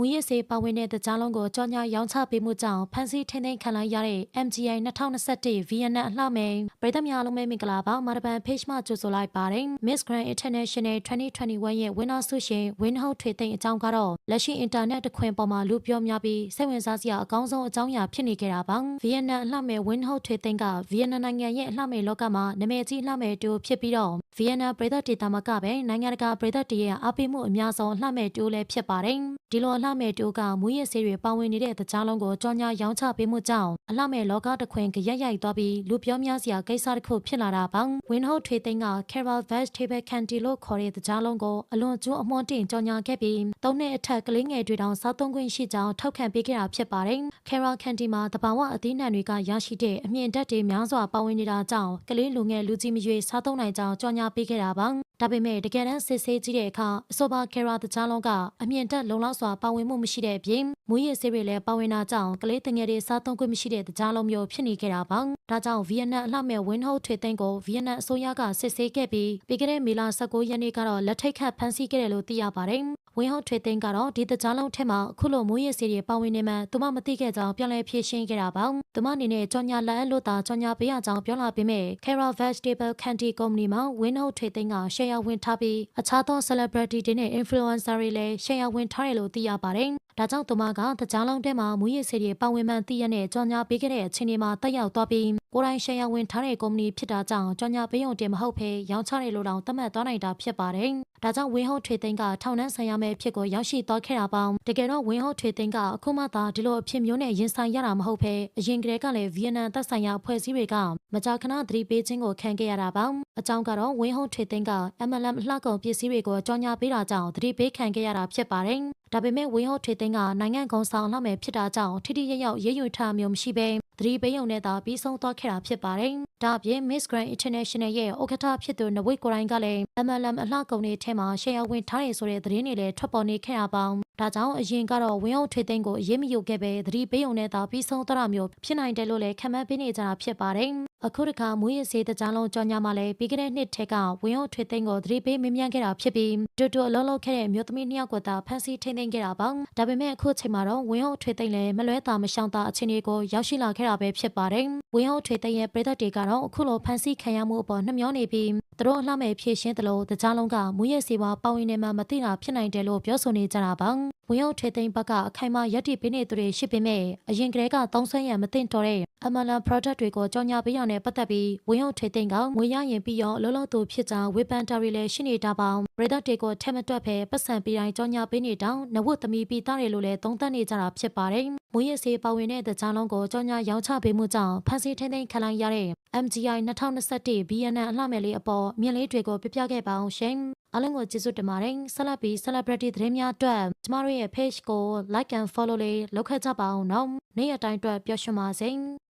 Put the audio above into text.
မူရစ်စေးပါဝင်တဲ့တကြားလုံးကိုကြောညာရောင်းချပေးမှုကြောင့်ဖမ်းဆီးထိန်းသိမ်းခံလိုက်ရတဲ့ MGI 2021 VN အလှမယ်ပြည်သူများလုံးမဲမင်္ဂလာပါမာရပန် page မှာကြိုဆိုလိုက်ပါတယ် Miss Grand International 2021ရဲ့ winner ဆုရှင် Win Hope ထွေသိမ်းအကြောင်းကတော့လက်ရှိ internet တခွင်ပေါ်မှာလူပြောများပြီးစိတ်ဝင်စားစရာအကောင်းဆုံးအကြောင်းအရာဖြစ်နေကြတာပါ VN အလှမယ် Win Hope ထွေသိမ်းက VN နိုင်ငံရဲ့အလှမယ်လောကမှာနာမည်ကြီးအလှမယ်တူဖြစ်ပြီးတော့ VN ပြည်သက်ဒေတာမကပဲနိုင်ငံတကာပြည်သက်တရဲ့အားပေးမှုအများဆုံးအလှမယ်တူလည်းဖြစ်ပါတယ်ဒီလိုအလှမယ်တူကမူရစ်ဆေးတွေပါဝင်နေတဲ့တကြားလုံးကိုကြောညာရောင်းချပေးမှုကြောင့်အလှမယ်လောကတခွင်ကြရက်ရိုက်သွားပြီးလူပြောများစရာကိစ္စတစ်ခုဖြစ်လာတာပါဝင်းဟုတ်ထွေသိန်းက Carol Vegetable Candy လို့ခေါ်တဲ့တကြားလုံးကိုအလွန်ကျိုးအမွှန်းတင်ကြောညာခဲ့ပြီးသုံးနှစ်အထက်ကလေးငယ်တွေတောင်စားသုံးခွင့်ရှိကြောင်းထောက်ခံပေးခဲ့တာဖြစ်ပါတယ်။ Carol Candy မှာတဘာဝအသီးနှံတွေကရရှိတဲ့အမြင့်ဓာတ်တွေများစွာပါဝင်နေတာကြောင့်ကလေးလူငယ်လူကြီးမရွေးစားသုံးနိုင်ကြောင်းကြောညာပေးခဲ့တာပါ။ ဒါပေမဲ့တကယ်တမ်းစစ်ဆေးကြည့်တဲ့အခါအဆိုပါ Carol တကြားလုံးကအမြင့်ဓာတ်လုံလောက်စွာပါဝင်မှုမရှိတဲ့အပြင်မူရစ်ဆေးတွေလည်းပါဝင်တာကြောင့်ကလေးတငယ်တွေစားသုံးခွင့်မရှိတဲ့တကြားလုံးမျိုးဖြစ်နေခဲ့တာပါ။ဒါကြောင့်ဗီယက်နမ်အလှမဲ့ဝင်းဟုတ်ထွေသိန်းကိုဗီယက်နမ်အစိုးရကစစ်ဆေးခဲ့ပြီးပြီးခဲ့တဲ့မေလ19ရက်နေ့ကတော့လက်ထိတ်ခတ်ဖမ်းဆီးခဲ့တယ်လို့သိရပါတယ်။ဝင်းဟုတ်ထွေသိန်းကတော့ဒီတကြားလုံးထက်မှာအခုလိုမိုးရစီတွေပါဝင်နေမှသူမမသိခဲ့ကြောင်းပြောလဲဖြေရှင်းခဲ့တာပါ။သူမအနေနဲ့ကြော်ညာလက်အပ်လို့သာကြော်ညာပေးရကြောင်းပြောလာပေမဲ့ Carol Vegetable Candy Company မှာဝင်းဟုတ်ထွေသိန်းကရှယ်ယာဝင်ထားပြီးအခြားသော celebrity တွေနဲ့ influencer တွေလည်းရှယ်ယာဝင်ထားတယ်လို့သိရပါတယ်။ဒါကြောင့်သူမကတကြားလုံးထဲမှာမူရစ်စီတွေပါဝင်မှန်းသိရတဲ့ကြော်ညာပေးခဲ့တဲ့အချိန်ဒီမှာတက်ရောက်သွားပြီးကိုယ်တိုင်ရှယ်ယာဝင်ထားတဲ့ကုမ္ပဏီဖြစ်တာကြောင့်ကြော်ညာပေးုံတင်မဟုတ်ဘဲရောင်းချတယ်လို့တောင်သတ်မှတ်သွားနိုင်တာဖြစ်ပါတယ်။ဒါကြောင့်ဝင်းဟုတ်ထွေသိန်းကထောင်နှန်းဆိုင်ရမယ့်ဖြစ်ကိုရောက်ရှိသွားခဲ့တာပေါင်းတကယ်တော့ဝင်းဟုတ်ထွေသိန်းကအခုမှသာဒီလိုအဖြစ်မျိုးနဲ့ရင်ဆိုင်ရတာမဟုတ်ဘဲအရင်ကတည်းကလည်းဗီယက်နမ်သက်ဆိုင်ရာအဖွဲ့အစည်းတွေကမကြာခဏသတိပေးခြင်းကိုခံခဲ့ရတာပါအကြောင်းကတော့ဝင်းဟုတ်ထွေသိန်းက MLM လှကုန်ပစ္စည်းတွေကိုကြော်ညာပေးတာကြောင့်သတိပေးခံခဲ့ရတာဖြစ်ပါတယ်ဒါပေမဲ့ဝင်းဟုတ်ထွေသိန်းကနိုင်ငံကုံဆောင်လှမယ်ဖြစ်တာကြောင့်ထိထိရရောက်ရေးယူထားမျိုးမရှိဘဲသတိပေးုံနဲ့သာပြီးဆုံးသွားခဲ့တာဖြစ်ပါတယ်။ ဒါအပြင် Miss Grand International ရဲ့ဥက္ကဋ္ဌဖြစ်သူနဝိတ်ကိုရိုင်းကလည်း MLM အလှကုန်တွေထဲမှာရှယ်ယာဝင်ထားရဆိုတဲ့သတင်းတွေလည်းထွက်ပေါ်နေခဲ့တာပါ။ဒါကြောင့်အရင်ကတော့ဝင်းအောင်ထွေသိန်းကိုအရေးမယူခဲ့ပဲသတိပေးုံနဲ့သာပြီးဆုံးသွားတာမျိုးဖြစ်နိုင်တယ်လို့လည်းခန့်မှန်းပေးနေကြတာဖြစ်ပါတယ်။အခုတခါမူရစ်စေးတကြားလုံးကြော်ညာမှာလည်းပြီးခဲ့တဲ့နှစ်ထက်ကဝင်းအောင်ထွေသိန်းကိုသတိပေးမင်းမြန်းခဲ့တာဖြစ်ပြီးတူတူအလုံးလုံးခဲ့တဲ့မြို့သမီးနှစ်ယောက်ကသာဖမ်းဆီးထိန်းသိမ်းခဲ့တာပါ။ဒါပေမဲ့အခုချိန်မှာတော့ဝင်းအောင်ထွေသိန်းလည်းမလွဲတာမရှောင်တာအခြေအနေကိုရောက်ရှိလာခဲ့တာပဲဖြစ်ပါတယ်။ဝင်းအောင်ထွေသိန်းရဲ့ပြည်သက်တွေကတော့အခုလိုဖမ်းဆီးခံရမှုအပေါ်နှမျောနေပြီးသူတို့အလှမဲ့ဖြည့်ရှင်းတယ်လို့တကြားလုံးကမူရစ်စေးဝါပေါဝင်နေမှမသိတာဖြစ်နိုင်တယ်လို့ပြောဆိုနေကြတာပါ။ ဝင်းအောင်ထွေသိန်းဘက်ကအခိုင်အမာရက်တီပေးနေသူတွေရှိပေမဲ့အရင်ကတည်းကသုံးဆွဲရန်မသိတော့တဲ့ MLM product တွေကိုကြော်ညာပေးရတဲ့ပတ်သက်ပြီးဝင်းအောင်ထွေသိန်းကငွေရရင်ပြီးရောလောလောသူဖြစ်ကြောင်းဝေဖန်တာတွေလည်းရှိနေတာပါ။ product တွေကိုထက်မတွက်ဖဲပတ်စံပေးတိုင်းကြော်ညာပေးနေတောင်နဝတ်သမီးပြီးသားတယ်လို့လည်းသုံးသပ်နေကြတာဖြစ်ပါတယ်။မူရစ်စေးပါဝင်တဲ့တကြားလုံးကိုကြော်ညာရောင်းချပေးမှုကြောင့်ဖန်စီထင်းသိမ်းခံလိုက်ရတဲ့ MGI 2021 BNN အလှမယ်လေးအပေါ်မြင်လေးတွေကိုပြပြခဲ့ပါအောင်ရှင်။အားလုံးကိုကျေးဇူးတင်ပါတယ်။ Celebrity Celebrity သတင်းများအတွက်ကျမတို့ရဲ့ page ကို like and follow လေးလုပ်ခဲ့ကြပါအောင်နော်။နေ့ရက်တိုင်းအတွက်ပျော်ရွှင်ပါစေ။